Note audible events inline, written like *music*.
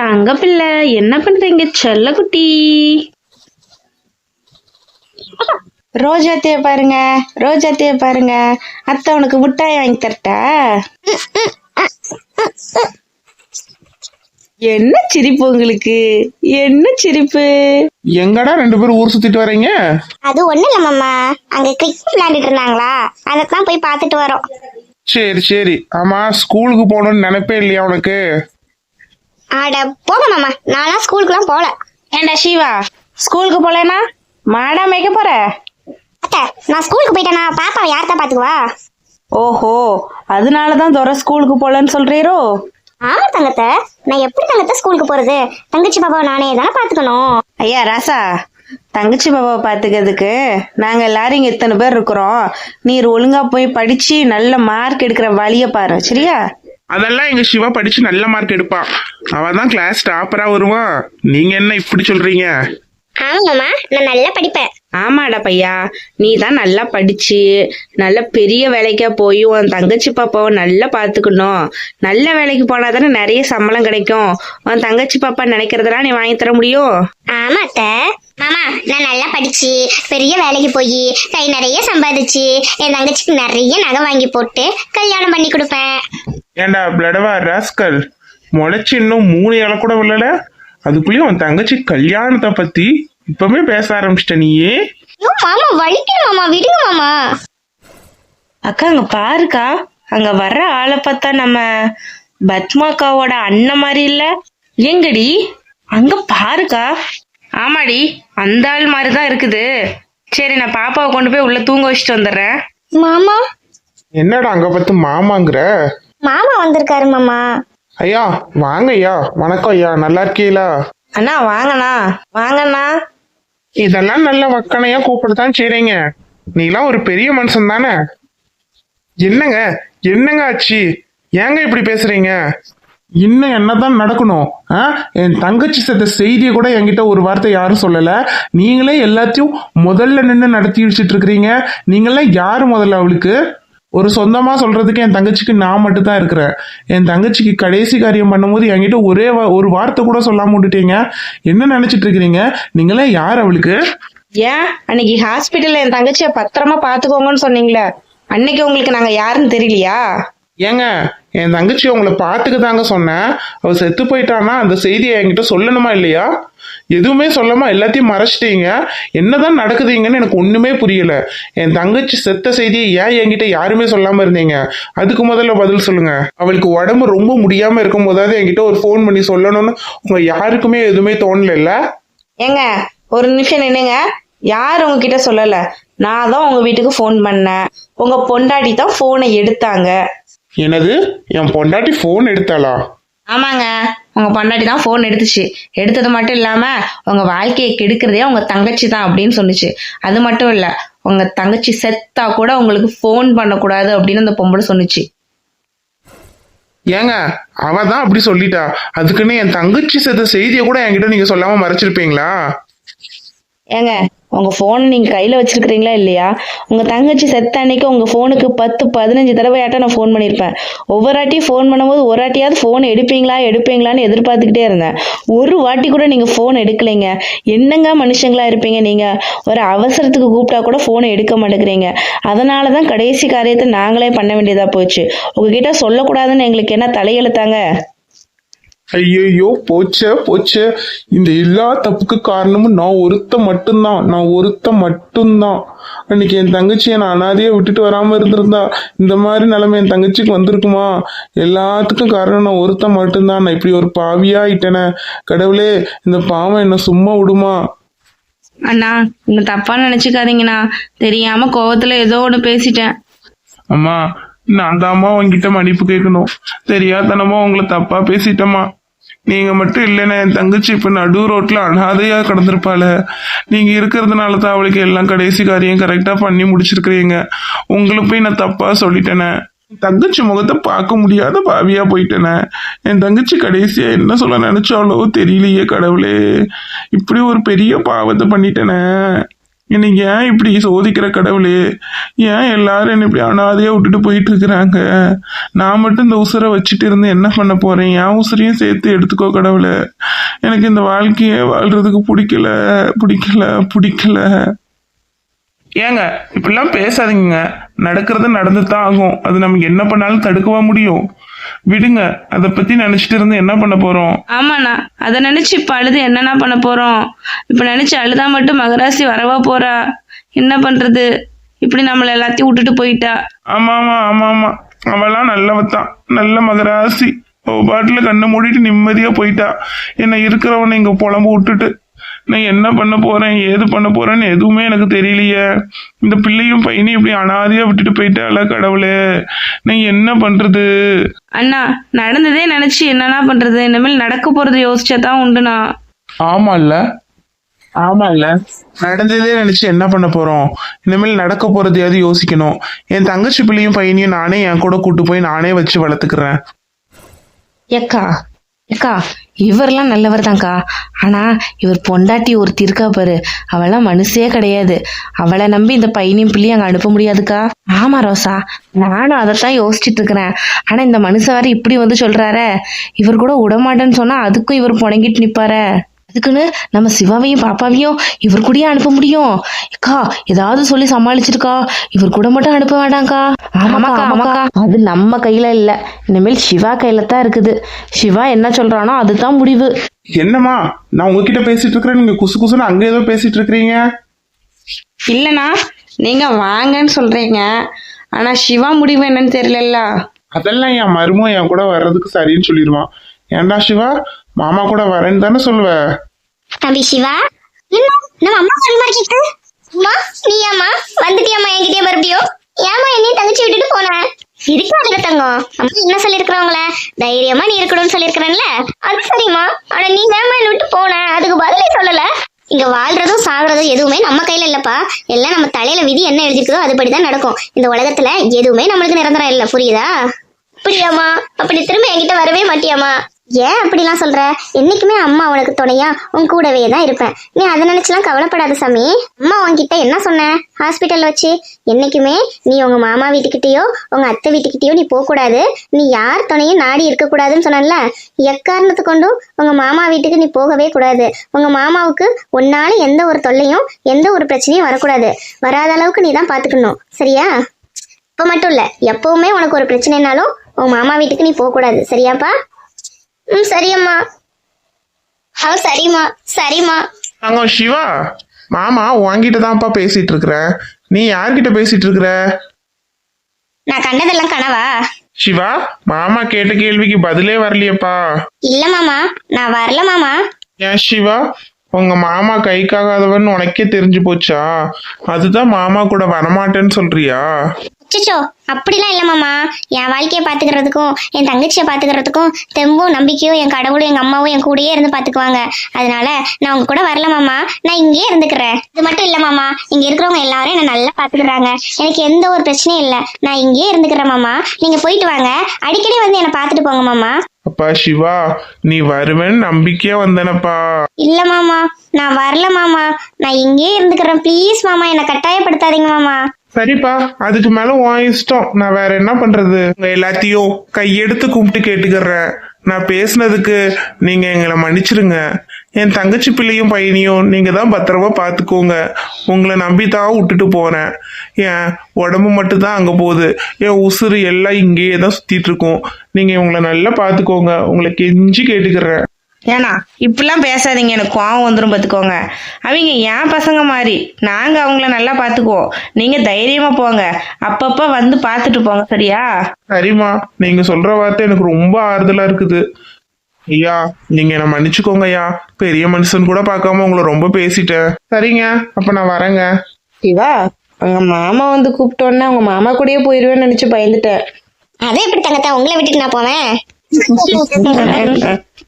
தங்க பிள்ளை. என்ன பண்றீங்க? செல்லக்குட்டி ரோஜாத்திய பாருங்க. ரோஜாத்திய பாருங்க. அத்தை உனக்கு முட்டாய் வாங்கி தரட்டா. என்ன சிரிப்பு உங்களுக்கு? என்ன சிரிப்பு? எங்கடா ரெண்டு பேரும் ஊர் சுத்திட்டு வரீங்க அது ஒண்ணு இல்ல மாமா. அங்க கிரிக்கெட் விளையாண்டுட்டு இருந்தாங்களா? அதைத்தான் போய் பார்த்துட்டு வரோம். சரி சரி. ஆமா ஸ்கூலுக்கு போகணும்னு நினைப்பே இல்லையா உனக்கு? ஆட போங்க மாமா நான்லாம் ஸ்கூலுக்குலாம் போல. ஏண்டா சிவா ஸ்கூலுக்கு போலேனா மாடா மேய்க்க போற? அத்தை நான் ஸ்கூலுக்கு போயிட்டேனா பாப்பாவை யார் தான் பாத்துக்குவா? ஓஹோ அதனாலதான் துரை ஸ்கூலுக்கு போலன்னு சொல்றீரோ? ஆமா தங்கத்தை நான் எப்படி தங்கத்தை ஸ்கூலுக்கு போறது? தங்கச்சி பாப்பாவை நானே தானே பாத்துக்கணும். ஐயா ராசா தங்கச்சி பாபாவை பார்த்துக்கிறதுக்கு நாங்கள் எல்லாரும் இங்கே இத்தனை பேர் இருக்கிறோம். நீர் ஒழுங்கா போய் படிச்சு நல்ல மார்க் எடுக்கிற வழியை பாரு சரியா? அதெல்லாம் எங்க சிவா படிச்சு நல்ல மார்க் எடுப்பான் அவ தான் கிளாஸ் டாப்பரா வருவான் நீங்க என்ன இப்படி சொல்றீங்க? ஆமா நான் நல்லா படிப்பேன். ஆமாடா பையா. நீ தான் நல்லா படிச்சு நல்ல பெரிய வேலைக்கா போய் உன் தங்கச்சி பாப்பாவை நல்லா பார்த்துக்கணும் நல்ல வேலைக்கு போனா தானே நிறைய சம்பளம் கிடைக்கும். உன் தங்கச்சி பாப்பா நினைக்கிறதெல்லாம் நீ வாங்கி தர முடியும். ஆமா அத்தை மாமா நான் நல்லா படிச்சு பெரிய வேலைக்கு போய் கை நிறைய சம்பாதிச்சு என் தங்கச்சிக்கு நிறைய நகை வாங்கி போட்டு கல்யாணம் பண்ணி கொடுப்பேன். ஏண்டா பிளடவா ராஸ்கல் முளைச்சு இன்னும் மூணு இலை கூட விழல? அதுக்குள்ளேயும் உன் தங்கச்சி கல்யாணத்தை பத்தி இப்பவே பேச ஆரம்பிச்சிட்ட நீயே. மாமா வலிக்குது மாமா விடுங்க மாமா. அக்கா அங்க பாருக்கா அங்க வர்ற ஆளை பார்த்தா நம்ம பத்மாக்காவோட அண்ணன் மாதிரி இல்ல. எங்கடி அங்க பாருக்கா. ஆமாடி அந்த ஆள் மாதிரி தான் இருக்குது. சரி நான் பாப்பாவை கொண்டு போய் உள்ள தூங்க வச்சுட்டு வந்துடுறேன். மாமா? என்னடா அங்க பார்த்து மாமாங்கிற? மாமா வந்திருக்காரு மாமா. ஐயா வாங்க ஐயா. வணக்கம் ஐயா நல்லா இருக்கீங்களா? அண்ணா வாங்கண்ணா. வாங்கண்ணா. இதெல்லாம் நல்ல வக்கனையா கூப்பிடத்தான் செய்றீங்க. நீலாம் ஒரு பெரிய மனுஷன் தானே? என்னங்க? என்னங்க ஆச்சு? ஏங்க இப்படி பேசுறீங்க? இன்னும் என்னதான் நடக்கணும்? ஆ? என் தங்கச்சி செத்த செய்தியை கூட என்கிட்ட ஒரு வார்த்தை யாரும் சொல்லல. நீங்களே எல்லாத்தையும் முதல்ல நின்று நடத்தி வச்சுட்டு இருக்கிறீங்க. நீங்களாம் யாரு முதல்ல அவளுக்கு? ஒரு சொந்தமா சொல்றதுக்கு என் தங்கச்சிக்கு நான் மட்டும் தான் இருக்கிறேன். என் தங்கச்சிக்கு கடைசி காரியம் பண்ணும்போது என்கிட்ட ஒரே வா- ஒரு வார்த்தை கூட சொல்லாம விட்டுட்டீங்க. என்ன நினைச்சிட்டு இருக்கிறீங்க? நீங்களே யார் அவளுக்கு? ஏன்? அன்னைக்கு ஹாஸ்பிட்டல்ல என் தங்கச்சியை பத்திரமா பாத்துக்கோங்கன்னு சொன்னீங்களே. அன்னைக்கு உங்களுக்கு நாங்க யாருன்னு தெரியலையா? ஏங்க என் தங்கச்சி உங்களை பார்த்துக்க தாங்க சொன்னேன் அவள் செத்து போயிட்டானா அந்த செய்தியை என்கிட்ட சொல்லணுமா இல்லையா? எதுவுமே சொல்லாம எல்லாத்தையும் மறைச்சிட்டீங்க. என்னதான் நடக்குதுங்கன்னு எனக்கு ஒன்றுமே புரியல. என் தங்கச்சி செத்த செய்தியை ஏன் என்கிட்ட யாருமே சொல்லாம இருந்தீங்க? அதுக்கு முதல்ல பதில் சொல்லுங்க. அவளுக்கு உடம்பு ரொம்ப முடியாம இருக்கும் போதாவது என்கிட்ட ஒரு ஃபோன் பண்ணி சொல்லணும்னு உங்க யாருக்குமே எதுவுமே தோணல ஏங்க ஒரு நிமிஷம் நின்னுங்க யார் உங்ககிட்ட சொல்லல. நான் தான் உங்க வீட்டுக்கு ஃபோன் பண்ணேன். உங்க பொண்டாட்டி தான் ஃபோனை எடுத்தாங்க. என்னது? என் பொண்டாட்டி ஃபோன் எடுத்தாளா? ஆமாங்க. உங்க பொண்டாட்டி தான் ஃபோன் எடுத்துச்சு. எடுத்தது மட்டும் இல்லாம உங்க வாழ்க்கையை கெடுக்கிறதே உங்க தங்கச்சி தான் அப்படின்னு சொன்னுச்சு. அது மட்டும் இல்ல உங்க தங்கச்சி செத்தா கூட உங்களுக்கு ஃபோன் பண்ணக்கூடாது அப்படின்னு அந்த பொம்பளை சொன்னுச்சு. ஏங்க அவ தான் அப்படி சொல்லிட்டா. அதுக்குன்னு என் தங்கச்சி செத்த செய்தியை கூட என்கிட்ட நீங்க சொல்லாம மறைச்சிருப்பீங்களா? ஏங்க உங்க போனை நீங்க கையில வச்சிருக்கிறீங்களா இல்லையா? உங்க தங்கச்சி செத்த அன்னைக்கு உங்க போனுக்கு பத்து பதினஞ்சு தடவையாட்டம் நான் ஃபோன் பண்ணியிருப்பேன் ஒவ்வொரு வாட்டியும் ஃபோன் பண்ணும்போது ஒரு வாட்டியாவது ஃபோன் எடுப்பீங்களா எடுப்பீங்களான்னு எதிர்பார்த்துக்கிட்டே இருந்தேன். ஒரு வாட்டி கூட நீங்க ஃபோன் எடுக்கலைங்க. என்னங்க மனுஷங்களா இருப்பீங்க நீங்க? ஒரு அவசரத்துக்கு கூப்பிட்டா கூட ஃபோனை எடுக்க மாட்டேங்கிறீங்க. அதனால தான் கடைசி காரியத்தை நாங்களே பண்ண வேண்டியதா போச்சு. உங்ககிட்ட சொல்லக்கூடாதுன்னு எங்களுக்கு என்ன தலையெழுத்தாங்க? ஐயோ போச்சே போச்சே. இந்த எல்லா தப்புக்கு காரணமும் நான் ஒருத்த மட்டும்தான். நான் ஒருத்த மட்டும்தான். அன்னைக்கு என் தங்கச்சியை நான் அனாதையா விட்டுட்டு வராம இருந்திருந்தா இந்த மாதிரி நிலைமை என் தங்கச்சிக்கு வந்திருக்குமா? எல்லாத்துக்கும் காரணம் நான் ஒருத்த மட்டும்தான். நான் இப்படி ஒரு பாவியா ஆயிட்டேனே. கடவுளே இந்த பாவம் என்ன சும்மா விடுமா? அண்ணா இன்னும் தப்பா நினைச்சுக்காதீங்கண்ணா. தெரியாம கோவத்துல ஏதோ ஒன்று பேசிட்டேன். அம்மா நான் தாம்மா உங்ககிட்ட மன்னிப்பு கேட்கணும். தெரியாதனமா உங்களை தப்பா பேசிட்டேம்மா. நீங்கள் மட்டும் இல்லைன்னா என் தங்கச்சி இப்போ நடு ரோட்டில் அனாதையாக கிடந்திருப்பாள. நீங்கள் இருக்கிறதுனால தான் அவளுக்கு எல்லாம் கடைசி காரியம் கரெக்டாக பண்ணி முடிச்சிருக்கிறீங்க. உங்களை போய் நான் தப்பாக சொல்லிட்டேனே. தங்கச்சி முகத்தை பார்க்க முடியாத பாவியாக போயிட்டேனே. என் தங்கச்சி கடைசியாக என்ன சொல்ல நினச்சாலோ தெரியலையே கடவுளே. இப்படி ஒரு பெரிய பாவத்தை பண்ணிட்டேனே. என்னை ஏன் இப்படி சோதிக்கிற கடவுளே? ஏன் எல்லாரும் என்னை இப்படி அனாதையாக விட்டுட்டு போயிட்டு இருக்கிறாங்க? நான் மட்டும் இந்த உசுரை வச்சுட்டு இருந்து என்ன பண்ண போறேன்? என் உசுரையும் சேர்த்து எடுத்துக்கோ கடவுளே. எனக்கு இந்த வாழ்க்கையை வாழ்றதுக்கு பிடிக்கல பிடிக்கல பிடிக்கல. ஏங்க இப்படிலாம் பேசாதீங்க நடக்கிறது நடந்து தான் ஆகும். அது நமக்கு என்ன பண்ணாலும் தடுக்கவா முடியும்? விடுங்க. அதை பத்தி நினைச்சிட்டு இருந்து என்ன பண்ண போறோம்? ஆமாண்ணா. அதை நினைச்சு இப்ப அழுது என்னண்ணா பண்ண போறோம்? இப்ப நினைச்சு அழுதா மட்டும் மகராசி வரவா போறா? என்ன பண்றது? இப்படி நம்மள எல்லாத்தையும் விட்டுட்டு போயிட்டா? ஆமா ஆமா ஆமா ஆமா. அவெல்லாம் நல்லவத்தான். நல்ல மகராசி. அவ பாட்டுல கண்ணை மூடிட்டு நிம்மதியா போயிட்டா. என்ன இருக்கிறவனை இங்க புலம்பு விட்டுட்டு. நான் என்ன பண்ண போறேன் ஏது பண்ண போறேன்னு எதுவுமே எனக்கு தெரியலையே. இந்த பிள்ளையும் பையனையும் இப்படி அனாதையா விட்டுட்டு போயிட்டால கடவுளே. நான் என்ன பண்றது? அண்ணா நடந்ததே நினைச்சு என்னண்ணா பண்றது? இனிமேல் நடக்க போறது யோசிச்சா தான் உண்டுண்ணா. ஆமா இல்ல ஆமா இல்ல நடந்ததே நினைச்சு என்ன பண்ண போறோம்? இனிமேல் நடக்க போறதையாவது யோசிக்கணும். என் தங்கச்சி பிள்ளையும் பையனையும் நானே என் கூட கூட்டு போய் நானே வச்சு வளர்த்துக்கிறேன். ஏக்கா ஏக்கா இவரெல்லாம் நல்லவர் தான்க்கா ஆனால் இவர் பொண்டாட்டி ஒருத்தி இருக்கா பாரு. அவெல்லாம் மனுஷே கிடையாது. அவளை நம்பி இந்த பையனையும் பிள்ளையும் அங்கே அனுப்ப முடியாதுக்கா. ஆமா ரோசா. நானும் அதைத்தான் யோசிச்சுட்டு இருக்கிறேன் ஆனால் இந்த மனுஷன் வேற இப்படி வந்து சொல்கிறாரே இவர் கூட விடமாட்டேன்னு சொன்னால் அதுக்கும் இவர் புணங்கிட்டு நிற்பாரே அதுக்குன்னு நம்ம சிவாவையும் பாப்பாவையும் இவர் கூடயே அனுப்ப முடியும். அக்கா ஏதாவது சொல்லி சமாளிச்சிருக்கா? இவர் கூட மட்டும் அனுப்ப வேண்டாம்க்கா. ஆமாக்கா ஆமாக்கா அது நம்ம கையில இல்ல. இனிமேல் சிவா கையில தான் இருக்குது. சிவா என்ன சொல்றானோ அதுதான் முடிவு. என்னம்மா? நான் உங்ககிட்ட பேசிட்டு இருக்கிறேன். நீங்க குசு குசுன்னு அங்க ஏதோ பேசிட்டு இருக்கிறீங்க. இல்லனா நீங்க வாங்கன்னு சொல்றீங்க. ஆனா சிவா முடிவு என்னன்னு தெரியலல்ல. அதெல்லாம் என் மருமம் என் கூட வர்றதுக்கு சரின்னு சொல்லிடுவான். ஏண்டா சிவா? மாமா கூட வரேன்னு தானே சொல்லுவ. தம்பி சிவா என்ன? நம்ம அம்மா சொல்ல மாதிரி கேக்குது அம்மா நீயாம்மா? வந்துட்டியாம்மா என்கிட்டயே மறுபடியும்? ஏமா என்னையும் தங்கச்சி விட்டுட்டு போன? இதுக்கு அதுல தங்கம். அம்மா என்ன சொல்லிருக்கிறவங்கள? தைரியமா நீ இருக்கணும்னு சொல்லியிருக்கிறேன்ல அது சரிம்மா. ஆனா நீ ஏமா என்ன விட்டு போன? அதுக்கு பதிலே சொல்லல. இங்க வாழ்றதும் சாகுறதும் எதுவுமே நம்ம கையில இல்லப்பா. எல்லாம் நம்ம தலையில விதி என்ன எழுதிருக்குதோ அதுபடிதான் நடக்கும். இந்த உலகத்துல எதுவுமே நம்மளுக்கு நிரந்தரம் இல்ல. புரியுதா? அப்படியாமா அப்படி திரும்ப என்கிட்ட வரவே மாட்டியாம்மா? ஏன் அப்படிலாம் சொல்ற? என்னைக்குமே அம்மா உனக்கு துணையா? உன் கூடவே தான் இருப்பேன். நீ அதை நினைச்சுலாம் கவலைப்படாத சாமி. அம்மா உன்கிட்ட என்ன சொன்ன? ஹாஸ்பிட்டல் வச்சு. என்னைக்குமே நீ உங்க மாமா வீட்டுக்கிட்டயோ உங்க அத்தை வீட்டுக்கிட்டயோ நீ போக கூடாது நீ யார் துணையும் நாடி இருக்க கூடாதுன்னு சொன்னல எக்காரணத்து கொண்டும் உங்க மாமா வீட்டுக்கு நீ போகவே கூடாது. உங்க மாமாவுக்கு உன்னால எந்த ஒரு தொல்லையும் எந்த ஒரு பிரச்சனையும் வரக்கூடாது. வராத அளவுக்கு நீ தான் பாத்துக்கணும். சரியா? இப்ப மட்டும் இல்ல. எப்பவுமே உனக்கு ஒரு பிரச்சனைனாலும் உன் மாமா வீட்டுக்கு நீ போக கூடாது சரியாப்பா? ம் சரியம்மா. அவ சரிம்மா சரிம்மா. அங்க சிவா மாமா உன்கிட்ட தான்ப்பா பேசிட்டு இருக்கிற நீ யார்கிட்ட பேசிட்டு இருக்கிற நான் கண்டதெல்லாம் கனவா? சிவா மாமா கேட்ட கேள்விக்கு பதிலே வரலையேப்பா. இல்ல மாமா. நான் வரல மாமா. ஏன் சிவா உங்க மாமா கைக்காகாதவன் உனக்கே தெரிஞ்சு போச்சா? அதுதான் மாமா கூட வரமாட்டேன்னு சொல்றியா? அச்சச்சோ அப்படிலாம் இல்ல மாமா. என் வாழ்க்கையை பாத்துக்கிறதுக்கும் என் தங்கச்சியை பாத்துக்கிறதுக்கும் தெம்பும் நம்பிக்கையும் என் கடவுளும் எங்க அம்மாவும் என் கூடயே இருந்து பாத்துக்குவாங்க அதனால நான் உங்க கூட வரல மாமா. நான் இங்கேயே இருந்துக்கிறேன். இது மட்டும் இல்ல மாமா. இங்க இருக்கிறவங்க எல்லாரும் என்ன நல்லா பாத்துக்கிறாங்க எனக்கு எந்த ஒரு பிரச்சனையும் இல்ல. நான் இங்கேயே இருந்துக்கிறேன் மாமா. நீங்க போயிட்டு வாங்க. அடிக்கடி வந்து என்னை பாத்துட்டு போங்க மாமா. அப்பா சிவா நீ வருவேன்னு நம்பிக்கையா வந்தனப்பா. இல்ல மாமா. நான் வரல மாமா. நான் இங்கேயே இருந்துக்கிறேன். ப்ளீஸ் மாமா என்னை கட்டாயப்படுத்தாதீங்க மாமா. சரிப்பா அதுக்கு மேல உன் இஷ்டம். நான் வேற என்ன பண்றது? உங்க எல்லாத்தையும் கையெடுத்து கும்பிட்டு கேட்டுக்கிறேன். நான் பேசுனதுக்கு நீங்க எங்களை மன்னிச்சிருங்க. என் தங்கச்சி பிள்ளையும் பையனையும் நீங்க தான் பத்திரமா பாத்துக்கோங்க. உங்களை நம்பி தான் விட்டுட்டு போறேன் என் உடம்பு மட்டும் தான் அங்க போகுது. என் உசுறு எல்லாம் இங்கேயே தான் சுத்திட்டு இருக்கும். நீங்க உங்களை நல்லா பாத்துக்கோங்க. உங்களை கெஞ்சி கேட்டுக்கிறேன். ஏன்னா இப்படிலாம் பேசாதீங்க. எனக்கு கோவம் வந்துடும் பார்த்துக்கோங்க அவங்க என் பசங்க மாதிரி. நாங்கள் அவங்கள நல்லா பார்த்துக்குவோம் நீங்கள் தைரியமாக போங்க. அப்பப்போ வந்து பார்த்துட்டு போங்க. சரியா? சரிம்மா. நீங்க சொல்ற வார்த்தை எனக்கு ரொம்ப ஆறுதலா இருக்குது. ஐயா நீங்க என்ன மன்னிச்சுக்கோங்க ஐயா. பெரிய மனுஷன் கூட பார்க்காம உங்களை ரொம்ப பேசிட்டேன். சரிங்க. அப்ப நான் வரேங்க. சிவா உங்க மாமா வந்து கூப்பிட்டோன்னே உங்க மாமா கூடயே போயிடுவேன்னு நினச்சி பயந்துட்டேன். அதே எப்படி தங்கத்தா? உங்களை விட்டுட்டு நான் போவேன். *laughs*